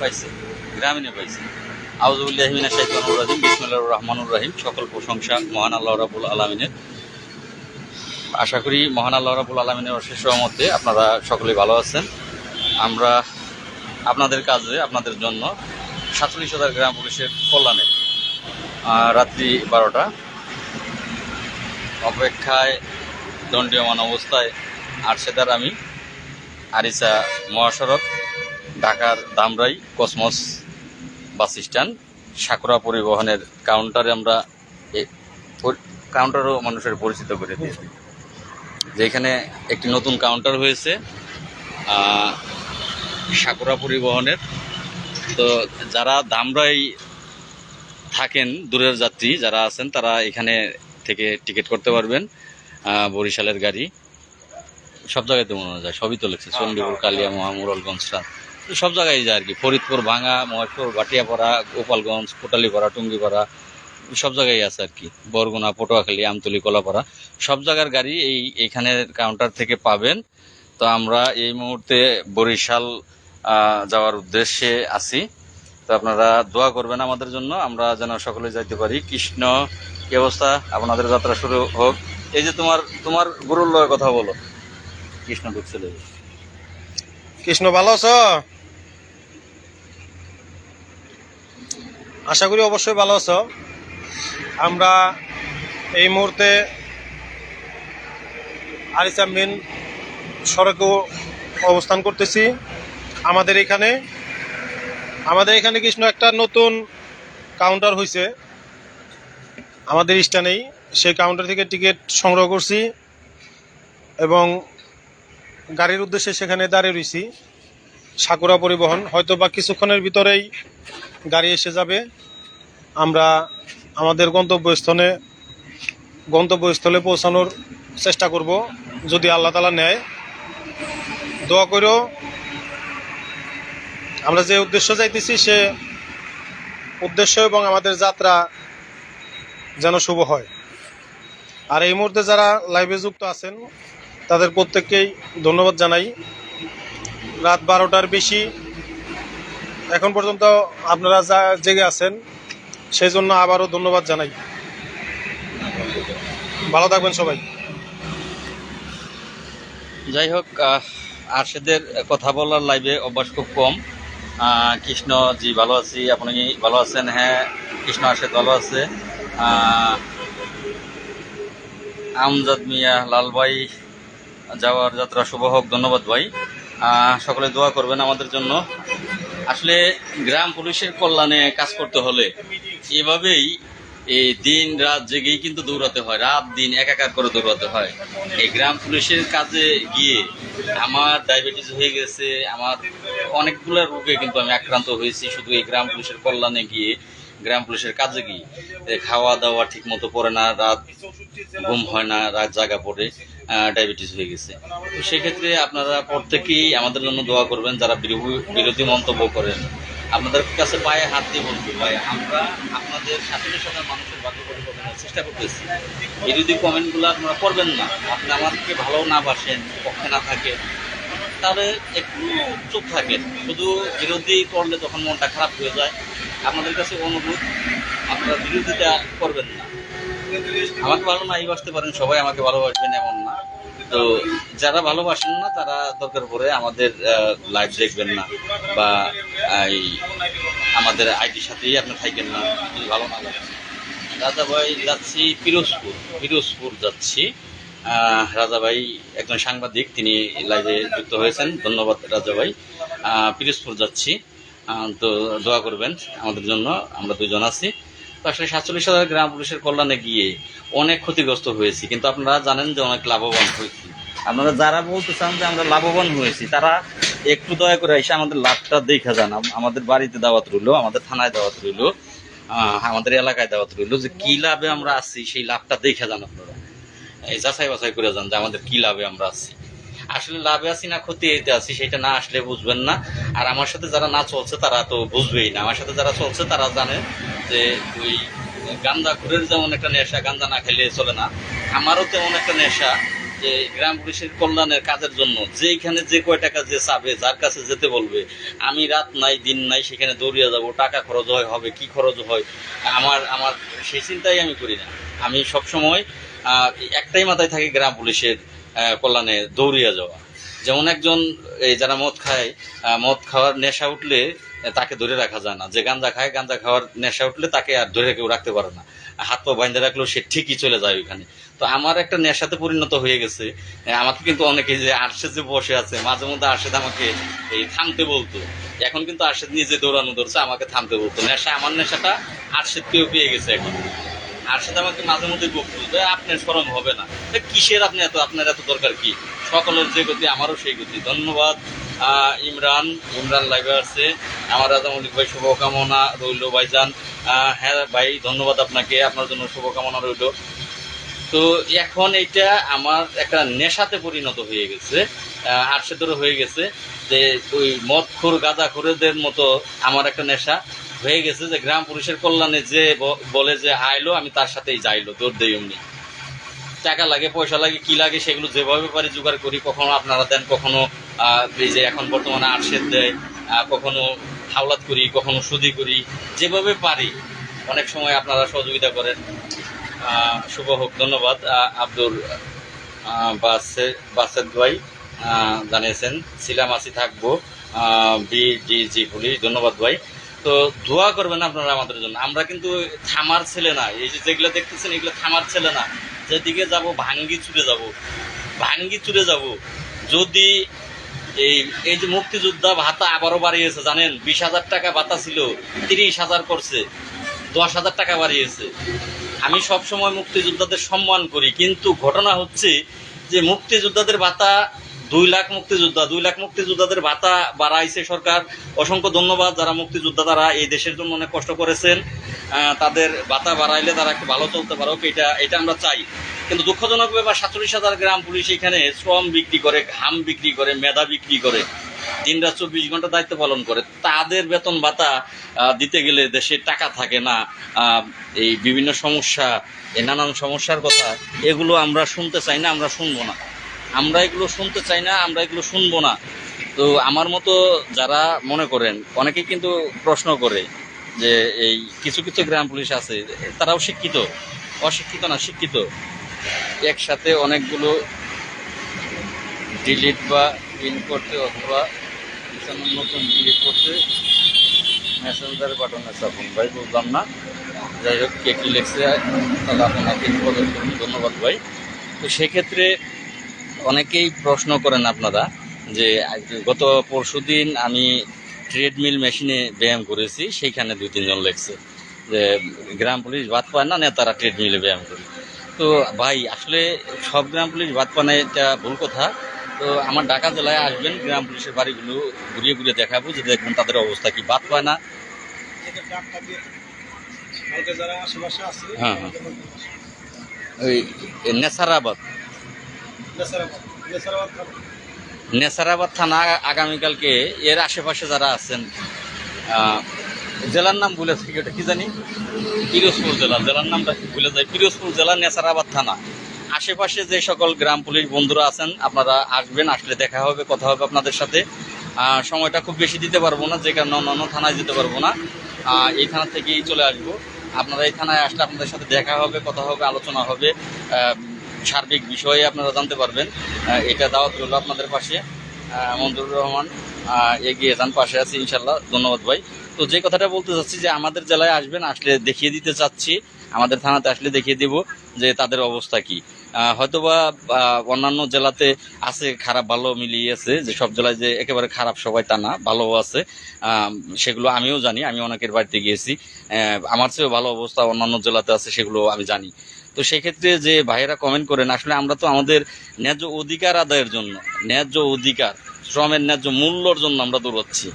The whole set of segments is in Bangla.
পাইছে, গ্রামীণে পাইছে। আউজুবুল্লাহিমিনা শাইতানুর রাহিম বিসমুল্লাহ রহমানুর রাহিম। সকল প্রশংসা মহান আল্লাহ রাবুল আলমিনের। আশা করি মহান আল্লাহ রাবুল আলমিনের অশেষ সহমতে আপনারা সকলে ভালো আছেন। আমরা আপনাদের কাজে, আপনাদের জন্য সাতচল্লিশ হাজার গ্রাম পুলিশের কল্যাণে রাত্রি বারোটা। অপেক্ষায় দণ্ডীয়মান অবস্থায় আরশেদার আমি। আরিসা মহাসড়ক, ঢাকার Dhamrai Cosmos bus stand. Sakura পরিবহনের কাউন্টারে আমরা কাউন্টারও মানুষের পরিচিত করে দিয়েছি। যেখানে একটি নতুন কাউন্টার হয়েছে সাকুরা পরিবহনের। তো যারা দামরাই থাকেন, দূরের যাত্রী যারা আছেন, তারা এখানে থেকে টিকিট করতে পারবেন বরিশালের গাড়ি। সব জায়গাতে মনে হয় যায় সবই তো লিখছে। চণ্ডীপুর কালিয়া মহামুরলগঞ্জ তো সব জায়গায় যায় আর কি। ফরিদপুর ভাঙা মহেশপুর ভাটিয়াপাড়া গোপালগঞ্জ কোটালীপাড়া টুঙ্গিপাড়া সব জায়গায় আছে আর কি। বরগুনা পটুয়াখালী আমতলি কলাপাড়া সব জায়গার গাড়ি এই এইখানের কাউন্টার থেকে পাবেন। তো আমরা এই মুহূর্তে বরিশাল যাওয়ার উদ্দেশ্যে আছি। তো আপনারা দোয়া করবেন আমাদের জন্য আমরা যেন সকলে যাইতে পারি। কৃষ্ণ কি অবস্থা? আপনাদের যাত্রা শুরু হোক। এই যে তোমার তোমার গুরুর কথা বলো। কৃষ্ণ ঢুকছিল কৃষ্ণ, ভালো আছো? আশা করি অবশ্যই ভালো আছো। আমরা এই মুহূর্তে আরিসা মেন সড়কে অবস্থান করতেছি। আমাদের এখানে আমাদের এখানে কৃষ্ণ একটা নতুন কাউন্টার হয়েছে আমাদের স্ট্যান্ডেই সেই কাউন্টার থেকে টিকিট সংগ্রহ করছি। এবং গাড়ির উদ্দেশ্যে সেখানে দাঁড়িয়ে রয়েছি সাকুরা পরিবহন হয়তো বা কিছুক্ষণের ভিতরেই গাড়ি এসে যাবে। আমরা আমাদের গন্তব্যস্থলে গন্তব্যস্থলে পৌঁছানোর চেষ্টা করব, যদি আল্লাহ তালা নেয়। দোয়া করো আমরা যে উদ্দেশ্য যাইতেছি, সে উদ্দেশ্য এবং আমাদের যাত্রা যেন শুভ হয়। আর এই মুহূর্তে যারা লাইভে যুক্ত আছেন তাদের প্রত্যেককেই ধন্যবাদ জানাই। রাত বারোটার বেশি। এখন পর্যন্ত আপনারা যা জেগে আছেন সেই জন্য আবারও ধন্যবাদ জানাই। ভালো থাকবেন সবাই। যাই হোক আরশেদের কথা বলার লাইভে অভ্যাস খুব কম। কৃষ্ণ, জি, ভালো আছি। আপনি ভালো আছেন? হ্যাঁ কৃষ্ণ, আরশেদ ভালো আছে। আমজাদ মিয়া লাল ভাই যাওয়ার যাত্রা শুভ হোক, ধন্যবাদ ভাই। সকলে দোয়া করবেন আমাদের জন্য। আসলে গ্রাম পুলিশের কল্যাণে কাজ করতে হলে এভাবেই এই দিন রাত জেগেই কিন্তু দৌড়াতে হয়, রাত দিন একাকার করে দৌড়াতে হয়। এই গ্রাম পুলিশের কাজে গিয়ে আমার ডায়াবেটিস হয়ে গেছে, আমার অনেকগুলো রোগে কিন্তু আমি আক্রান্ত হয়েছি, শুধু এই গ্রাম পুলিশের কল্যাণে গিয়ে, গ্রাম পুলিশের কাজে গিয়ে। খাওয়া দাওয়া ঠিক মতো পড়ে না, রাত ঘুম হয় না, রাত জাগা পড়ে। ডায়াবেটিস হয়ে গেছে। তো সেক্ষেত্রে আপনারা প্রত্যেকেই আমাদের জন্য দোয়া করবেন, যারা বিরোধী- মন্তব্য করেন। আপনাদের কাছে পায়ে হাত দিয়ে বলব ভাই, আমরা আপনাদের সাথে সাথে মানুষের ভাগ্য পরিবর্তনের চেষ্টা করতেছি। বিরোধী কমেন্টগুলো আপনারা করবেন না। আপনি আমাদেরকে ভালো না বাসেন, পক্ষে না থাকেন, তাহলে একটু চুপ থাকেন। শুধু বিরোধী করলে তখন মনটা খারাপ হয়ে যায়। আপনাদের কাছে অনুরোধ, আপনারা বিরোধিতা করবেন না। আমাকে ভালো নাই বাসতে পারেন, সবাই আমাকে ভালোবাসবেন, এমন না। তো যারা ভালোবাসেন না, তারা দরকার পড়ে আমাদের লাইভ দেখবেন না বা, এই, আমাদের আইডির সাথেই আপনি থাকবেন না। যদি ভালো না লাগে। রাজা ভাই যাচ্ছি পিরোজপুর। পিরোজপুর যাচ্ছি। রাজা ভাই একজন সাংবাদিক, তিনি লাইভে যুক্ত হয়েছেন। ধন্যবাদ রাজা ভাই পিরোজপুর যাচ্ছি। তো দোয়া করবেন আমাদের জন্য। আমরা দুজন আছি। আসলে সাতচল্লিশ হাজার গ্রাম পুলিশের কল্যাণে গিয়ে অনেক ক্ষতিগ্রস্ত হয়েছি। কিন্তু আপনারা জানেন যে অনেক লাভবান হয়েছি। আপনারা যারা বলতে চান যে আমরা লাভবান হয়েছি, তারা একটু দয়া করে এসে আমাদের লাভটা দেখা যান। আমাদের বাড়িতে দাওয়াত রইল, আমাদের থানায় দাওয়াত রইল আমাদের এলাকায় দাওয়াত রইল যে কি লাভে আমরা আছি, সেই লাভটা দেখা যান আপনারা। যাচাই বাছাই করে যান যে আমাদের কি লাভে আমরা আছি। আসলে লাভে আছি না ক্ষতি এতে আছি, সেটা না আসলে বুঝবেন না। আর আমার সাথে যারা না চলছে, তারা তো বুঝবেই না। আমার সাথে যারা চলছে, তারা জানে যে ওই গান্দা ঘুরের যেমন একটা নেশা, গান্দা না খেলে চলে না। আমারও তেমন একটা নেশা যে গ্রাম পুলিশের কল্যাণের কাজের জন্য যেখানে যে কয় টাকা যে চাবে, যার কাছে যেতে বলবে, আমি রাত নাই, দিন নাই সেখানে দৌড়িয়ে যাব, টাকা খরচ হয়, হবে, কি খরচ হয়, আমার আমার সেই চিন্তাই আমি করি না। আমি সবসময় একটাই মাথায় থাকে গ্রাম পুলিশের কল্যাণে দৌড়িয়ে যাওয়া। যেমন একজন, এই যারা মদ খায় মদ খাওয়ার নেশা উঠলে তাকে ধরে রাখা যায় না। যে গাঁজা খায়, গাঁজা খাওয়ার নেশা উঠলে তাকে আর ধরে কেউ রাখতে পারে না। হাত পা বাইন্ধে রাখলেও সে ঠিকই চলে যায় ওইখানে। তো আমার একটা নেশাতে পরিণত হয়ে গেছে। আমাকে কিন্তু অনেকে যে আরশেদ যে বসে আছে, মাঝে মধ্যে আরশেদ আমাকে এই থামতে বলতো। এখন কিন্তু আরশেদ নিজে দৌড়ানো ধরছে, আমাকে থামতে বলতো। নেশা, আমার নেশাটা আরশেদকেও পেয়ে গেছে এখন। আরশেদ আমাকে মাঝে মধ্যে বকতো যে আপনার সরম হবে না। কিসের আপনি এত আপনার এত দরকার কি? সকলের যে গতি, আমারও সেই গতি। ধন্যবাদ। ইমরান ইমরান লাইভে আসছে আমার রাজা মল্লিক ভাই, শুভকামনা রইল ভাইজান। হ্যাঁ ভাই, ধন্যবাদ আপনাকে। আপনার জন্য শুভকামনা রইল। তো এখন এটা আমার একটা নেশাতে পরিণত হয়ে গেছে। আটশেদরও হয়ে গেছে যে ওই মদ মদখোর, গাঁজাখোরদের মতো আমার একটা নেশা। হয়ে গেছে যে গ্রাম পুলিশের কল্যাণে যে বলে যে আইলো, আমি তার সাথেই যাইলো, দৌড় দেই অমনি। টাকা লাগে, পয়সা লাগে, কি লাগে সেগুলো যেভাবে পারি জোগাড় করি, কখনো আপনারা দেন, কখনো এই যে এখন বর্তমানে আটশেদ দেয় কখনো হাওলাত করি, কখনো সুদি করি, যেভাবে পারি, অনেক সময় আপনারা সহযোগিতা করেন। শুভ হোক, ধন্যবাদ। আব্দুল বাসে- বাসেদ ভাই জানিয়েছেন, ছিলাম আসি থাকব। বিডিজি পুলিশ, ধন্যবাদ ভাই। তো দোয়া করবেন আপনারা আমাদের জন্য। আমরা কিন্তু থামার ছেলে না। এই যে যেগুলো দেখতেছেন, এগুলো থামার ছেলে না। যেদিকে যাব, ভাঙ্গি চুরে যাব। ভাঙ্গি চুরে যাব। যদি এই এই যে মুক্তিযোদ্ধা ভাতা আবারও বাড়িয়েছে, জানেন? বিশ হাজার টাকা ভাতা ছিল, তিরিশ হাজার করছে, দশ হাজার টাকা বাড়িয়েছে। আমি সব সময় মুক্তিযোদ্ধাদের সম্মান করি, কিন্তু ঘটনা হচ্ছে যে মুক্তিযোদ্ধাদের ভাতা দুই লাখ মুক্তিযোদ্ধা, দুই লাখ মুক্তিযোদ্ধাদের ভাতা বাড়াইছে সরকার। অসংখ্য ধন্যবাদ যারা মুক্তিযোদ্ধা তারা এই দেশের জন্য অনেক কষ্ট করেছেন। তাদের ভাতা বাড়াইলে তারা একটু ভালো চলতে পারো এটা এটা আমরা চাই। কিন্তু দুঃখজনক ব্যাপার, সাতচল্লিশ হাজার গ্রাম পুলিশ এখানে শ্রম বিক্রি করে, ঘাম বিক্রি করে, মেধা বিক্রি করে দিন রাত চব্বিশ ঘণ্টা দায়িত্ব পালন করে। তাদের বেতন ভাতা দিতে গেলে দেশে টাকা থাকে না। এই বিভিন্ন সমস্যা নানান সমস্যার কথা, এগুলো আমরা শুনতে চাই না, আমরা শুনব না। আমরা এগুলো শুনতে চাই না, আমরা এগুলো শুনব না। তো আমার মতো যারা মনে করেন অনেকে কিন্তু প্রশ্ন করে যে এই কিছু কিছু গ্রাম পুলিশ আছে, তারাও শিক্ষিত, অশিক্ষিত না, শিক্ষিত। একসাথে অনেকগুলো ডিলিট বা ইন করতে অথবা নতুন ডিলিট করতে মেসেঞ্জার বাটনে চাপুন ভাই, বুঝলাম না। যাই হোক, কে কি লিখছে, তাহলে আপনাকে ধন্যবাদ ভাই। তো সেক্ষেত্রে অনেকেই প্রশ্ন করেন আপনারা যে গত পরশুদিন আমি ট্রেডমিল মেশিনে ব্যায়াম করেছি সেইখানে দুই তিনজন লেখছে যে গ্রাম পুলিশ ভাত পায় না নেতারা ট্রেডমিলে ব্যায়াম করে। তো ভাই আসলে সব গ্রাম পুলিশ ভাত পায় না এটা ভুল কথা। তো আমার ঢাকা জেলায় আসবেন গ্রাম পুলিশের বাড়িগুলো ঘুরিয়ে ঘুরিয়ে দেখাবো যে দেখবেন তাদের অবস্থা কি বাদ পায় না। হ্যাঁ, হ্যাঁ। ওই নেসারাবাদ। নেসারাবাদ থানা আগামীকালকে এর আশেপাশে যারা আছেন জেলার নাম ভুলে থাকি ওটা কি জানি? পিরোজপুর জেলা, জেলার নামটা ভুলে যাই? পিরোজপুর জেলা নেসারাবাদ থানা। আশেপাশে যে সকল গ্রাম পুলিশ বন্ধুরা আছেন, আপনারা আসবেন, আসলে দেখা হবে, কথা হবে আপনাদের সাথে। সময়টা খুব বেশি দিতে পারব না, যে কারণে অন্যান্য থানায় যেতে পারব না। এই থানা থেকেই চলে আসব। আপনারা এই থানায় আসলে আপনাদের সাথে দেখা হবে, কথা হবে, আলোচনা হবে। সার্বিক বিষয়ে আপনারা জানতে পারবেন। এটা দাওয়াত রইল আপনাদের পাশে। মঞ্জুরুর রহমান এগিয়ে যান, পাশে আছি ইনশাল্লাহ ধন্যবাদ ভাই। তো যে কথাটা বলতে চাচ্ছি যে আমাদের জেলায় আসবেন, আসলে দেখিয়ে দিতে চাচ্ছি, আমাদের থানাতে আসলে দেখিয়ে দিব যে তাদের অবস্থা কি। হয়তোবা অন্যান্য জেলাতে আছে খারাপ, ভালো মিলিয়ে আছে যে সব জেলায় যে একেবারে খারাপ সবাই তা না, ভালোও আছে। সেগুলো আমিও জানি, আমি অনেকের বাড়িতে গিয়েছি। আমার চেয়েও ভালো অবস্থা অন্যান্য জেলাতে আছে, সেগুলো আমি জানি। তো সেক্ষেত্রে যে ভাইয়েরা কমেন্ট করেন, আসলে আমরা তো আমাদের ন্যায্য অধিকার আদায়ের জন্য, ন্যায্য অধিকার, শ্রমের ন্যায্য মূল্যর জন্য আমরা দৌড়াচ্ছি।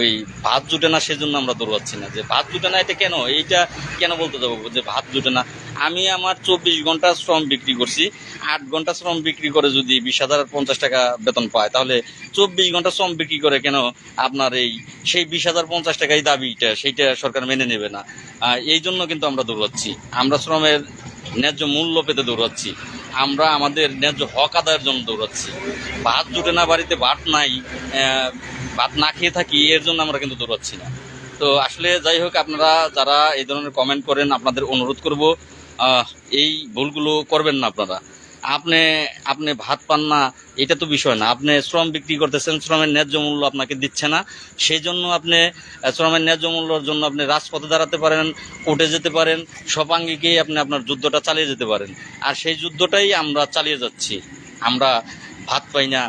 ওই ভাত জুটে না সেজন্য আমরা দৌড়াচ্ছি না। যে ভাত জুটে না, এটা কেন? এইটা কেন বলতে যাব? যে ভাত জুটে না। আমি আমার চব্বিশ ঘণ্টা শ্রম বিক্রি করছি। আট ঘণ্টা শ্রম বিক্রি করে যদি বিশ হাজার পঞ্চাশ টাকা বেতন পায়, তাহলে চব্বিশ ঘণ্টা শ্রম বিক্রি করে কেন আপনার এই সেই বিশ হাজার পঞ্চাশ টাকাই দাবিটা, সেইটা সরকার মেনে নেবে না। এই জন্য কিন্তু আমরা দৌড়াচ্ছি। আমরা শ্রমের ন্যায্য মূল্য পেতে দৌড়াচ্ছি। আমরা আমাদের ন্যায্য হক আদায়ের জন্য দৌড়াচ্ছি। ভাত জুটে না বাড়িতে ভাত নাই ভাত না খেয়ে থাকি, এর জন্য আমরা কিন্তু দৌড়াচ্ছি না। তো আসলে যাই হোক, আপনারা যারা এই ধরনের কমেন্ট করেন, আপনাদের অনুরোধ করব এই ভুলগুলো করবেন না আপনারা। আপনি আপনি ভাত পান না, এটা তো বিষয় না। আপনি শ্রম বিক্রি করতেছেন, শ্রমের ন্যায্য মূল্য আপনাকে দিচ্ছে না। সেই জন্য আপনি শ্রমের ন্যায্য মূল্যর জন্য আপনি রাজপথে দাঁড়াতে পারেন কোর্টে যেতে পারেন, সপাঙ্গিকেই আপনি আপনার যুদ্ধটা চালিয়ে যেতে পারেন। আর সেই যুদ্ধটাই আমরা চালিয়ে যাচ্ছি। আমরা ভাত পাই না,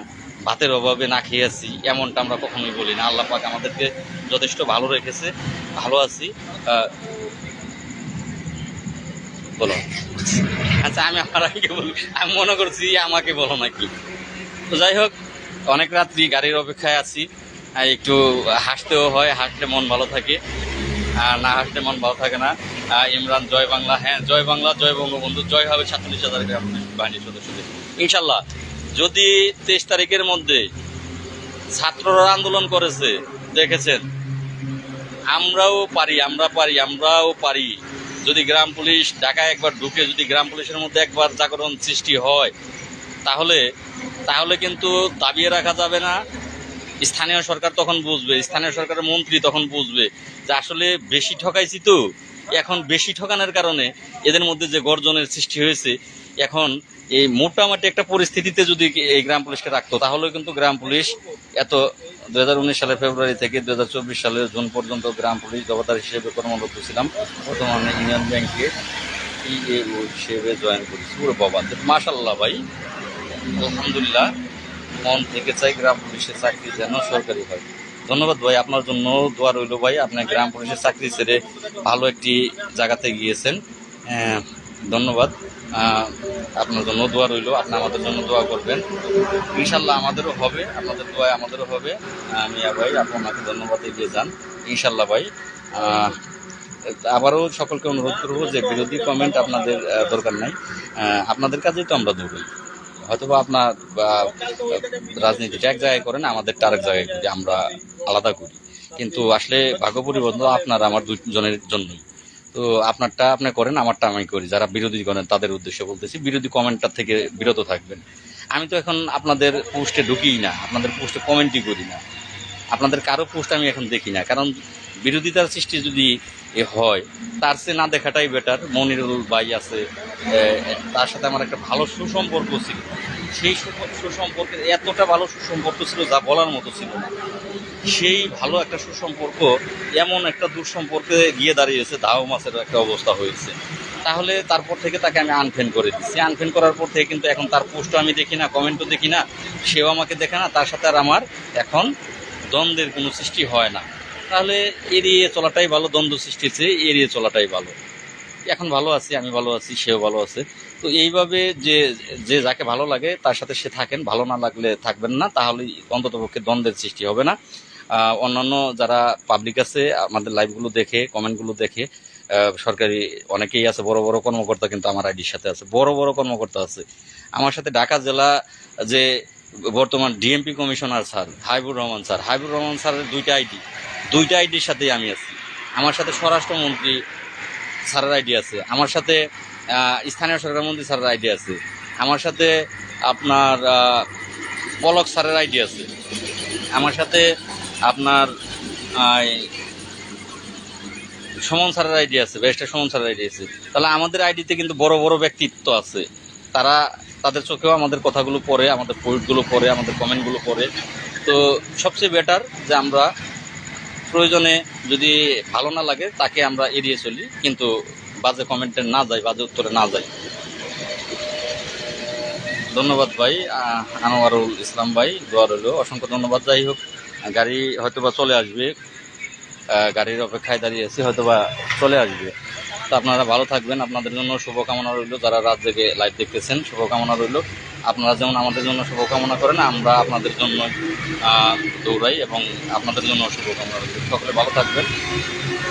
ভাতের অভাবে না খেয়ে আছি, এমনটা আমরা কখনোই বলি না। আল্লাহ পাক আমাদেরকে যথেষ্ট ভালো রেখেছে, ভালো আছি। বলো। আচ্ছা আমি আমার আগে বলি, আমি মনে করছি আমাকে বলো নাকি। তো যাই হোক, অনেক রাত্রি গাড়ির অপেক্ষায় আছি। একটু হাসতেও হয়, হাসলে মন ভালো থাকে। আর না হাসলে মন ভালো থাকে না। ইমরান, জয় বাংলা হ্যাঁ জয় বাংলা, জয় বঙ্গবন্ধু, জয় হবে সাতচল্লিশ হাজার বাহিনীর সদস্যদের। ইনশাল্লাহ যদি তেইশ তারিখের মধ্যে ছাত্ররা আন্দোলন করেছে, দেখেছেন? আমরাও পারি, আমরা পারি, আমরাও পারি। যদি গ্রাম পুলিশ ঢাকায় একবার ঢুকে যদি গ্রাম পুলিশের মধ্যে একবার জাগরণ সৃষ্টি হয়, তাহলে তাহলে কিন্তু দাবিয়ে রাখা যাবে না। স্থানীয় সরকার তখন বুঝবে, স্থানীয় সরকারের মন্ত্রী তখন বুঝবে যে আসলে বেশি ঠকাইছি তো। এখন বেশি ঠকানোর কারণে এদের মধ্যে যে গর্জনের সৃষ্টি হয়েছে এখন এই মোটামুটি একটা পরিস্থিতিতে যদি এই গ্রাম পুলিশকে রাখতো তাহলে কিন্তু গ্রাম পুলিশ এত দু হাজার উনিশ সালের ফেব্রুয়ারি থেকে দু হাজার চব্বিশ সালের জুন পর্যন্ত গ্রাম পুলিশ জবাদার হিসেবে কর্মরত ছিলাম। বর্তমানে ইউনিয়ন ব্যাংকে ইএও হিসেবে জয়েন করেছি ওরে বাবা মাশাল্লাহ ভাই আলহামদুলিল্লাহ মন থেকে চাই গ্রাম পুলিশের চাকরি যেন সরকারি হয়। ধন্যবাদ ভাই আপনার জন্য দোয়া রইল ভাই আপনি গ্রাম পুলিশের চাকরি ছেড়ে ভালো একটি জায়গাতে গিয়েছেন। হ্যাঁ, ধন্যবাদ। আপনার জন্য দোয়া রইল, আপনি আমাদের জন্য দোয়া করবেন। ইনশাল্লাহ আমাদেরও হবে, আপনাদের দোয়া আমাদেরও হবে। মিয়া ভাই আপনাকে ধন্যবাদ এগিয়ে যান। ইনশাল্লাহ ভাই আবারও সকলকে অনুরোধ করব যে বিরোধী কমেন্ট আপনাদের দরকার নাই। আপনাদের কাজেই তো আমরা দৌড়ই হয়তোবা আপনার রাজনীতিটা এক জায়গায় করেন আমাদের আরেক জায়গায় করি আমরা আলাদা করি। কিন্তু আসলে ভাগ্য পরিবর্তন আপনার, আমার দুজনের জন্যই। তো আপনারটা আপনি করেন, আমারটা আমি করি। যারা বিরোধী করেন, তাদের উদ্দেশ্যে বলতেছি, বিরোধী কমেন্টটা থেকে বিরত থাকবেন। আমি তো এখন আপনাদের পোস্টে ঢুকিই না, আপনাদের পোস্টে কমেন্টই করি না। আপনাদের কারও পোস্ট আমি এখন দেখি না, কারণ বিরোধিতার সৃষ্টি যদি এ হয়, তার সে না দেখাটাই বেটার মনিরুল ভাই আছে তার সাথে আমার একটা ভালো সুসম্পর্ক ছিল। সেই সুসম্পর্কের এতটা ভালো সুসম্পর্ক ছিল যা বলার মতো ছিল না। সেই ভালো একটা সুসম্পর্ক, এমন একটা দুঃসম্পর্কে গিয়ে দাঁড়িয়েছে দাও মাছের একটা অবস্থা হয়েছে। তাহলে তারপর থেকে তাকে আমি আনফ্রেন্ড করে দিচ্ছি। আনফ্রেন্ড করার পর থেকে কিন্তু এখন তার পোস্টও আমি দেখি না কমেন্টও দেখি না, সেও আমাকে দেখে না, তার সাথে আর আমার এখন দ্বন্দ্বের কোনো সৃষ্টি হয় না। তাহলে এড়িয়ে চলাটাই ভালো, দ্বন্দ্ব সৃষ্টির চেয়ে এড়িয়ে চলাটাই ভালো। এখন ভালো আছি, আমি ভালো আছি, সেও ভালো আছে। তো এইভাবে যে যে যাকে ভালো লাগে, তার সাথে সে থাকেন। ভালো না লাগলে থাকবেন না তাহলে অন্তত পক্ষে দ্বন্দ্বের সৃষ্টি হবে না। অন্যান্য যারা পাবলিক আছে, আমাদের লাইভগুলো দেখে কমেন্টগুলো দেখে সরকারি অনেকেই আছে, বড় বড় কর্মকর্তা কিন্তু আমার আইডির সাথে আছে, বড় বড় কর্মকর্তা আছে। আমার সাথে ঢাকা জেলা যে বর্তমান DMP commissioner sir Habibur Rahman sir Habibur Rahman স্যারের দুইটা আইডি দুইটা আইডির সাথেই আমি আছি। আমার সাথে স্বরাষ্ট্রমন্ত্রী স্যারের আইডি আছে, আমার সাথে স্থানীয় সরকার মন্ত্রী স্যারের আইডি আছে, আমার সাথে আপনার পলক স্যারের আইডি আছে, আমার সাথে আপনার সমন স্যারের আইডি আছে, ব্যারিস্টার সমন স্যারের আইডি আছে। তাহলে আমাদের আইডিতে কিন্তু বড় বড় ব্যক্তিত্ব আছে। তারা তাদের চোখেও আমাদের কথাগুলো পড়ে, আমাদের পোয়েটগুলো পড়ে, আমাদের কমেন্টগুলো পড়ে। তো সবচেয়ে বেটার যে আমরা প্রয়োজনে যদি ভালো না লাগে, তাকে আমরা এড়িয়ে চলি। কিন্তু বাজে কমেন্টে না যাই বাজে উত্তরে না যাই ধন্যবাদ ভাই আনোয়ারুল ইসলাম ভাই, দোয়া রইল। অসংখ্য ধন্যবাদ, যাই হোক। গাড়ি হয়তোবা চলে আসবে। গাড়ির অপেক্ষায় দাঁড়িয়ে আছি, হয়তোবা চলে আসবে। তো আপনারা ভালো থাকবেন, আপনাদের জন্য শুভকামনা রইল। যারা রাত জেগে লাইভ দেখতেছেন, শুভকামনা রইল। আপনারা যেমন আমাদের জন্য শুভকামনা করেন, আমরা আপনাদের জন্য দৌড়াই এবং আপনাদের জন্য শুভকামনা রইল। সকলে ভালো থাকবেন।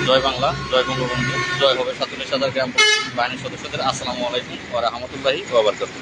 জয় বাংলা, জয় বঙ্গবন্ধু, জয় হবে সাতচল্লিশ হাজার গ্রাম বাহিনীর সদস্যদের। আসসালামু আলাইকুম ওয়া রাহমাতুল্লাহি ওয়া বারাকাতুহু।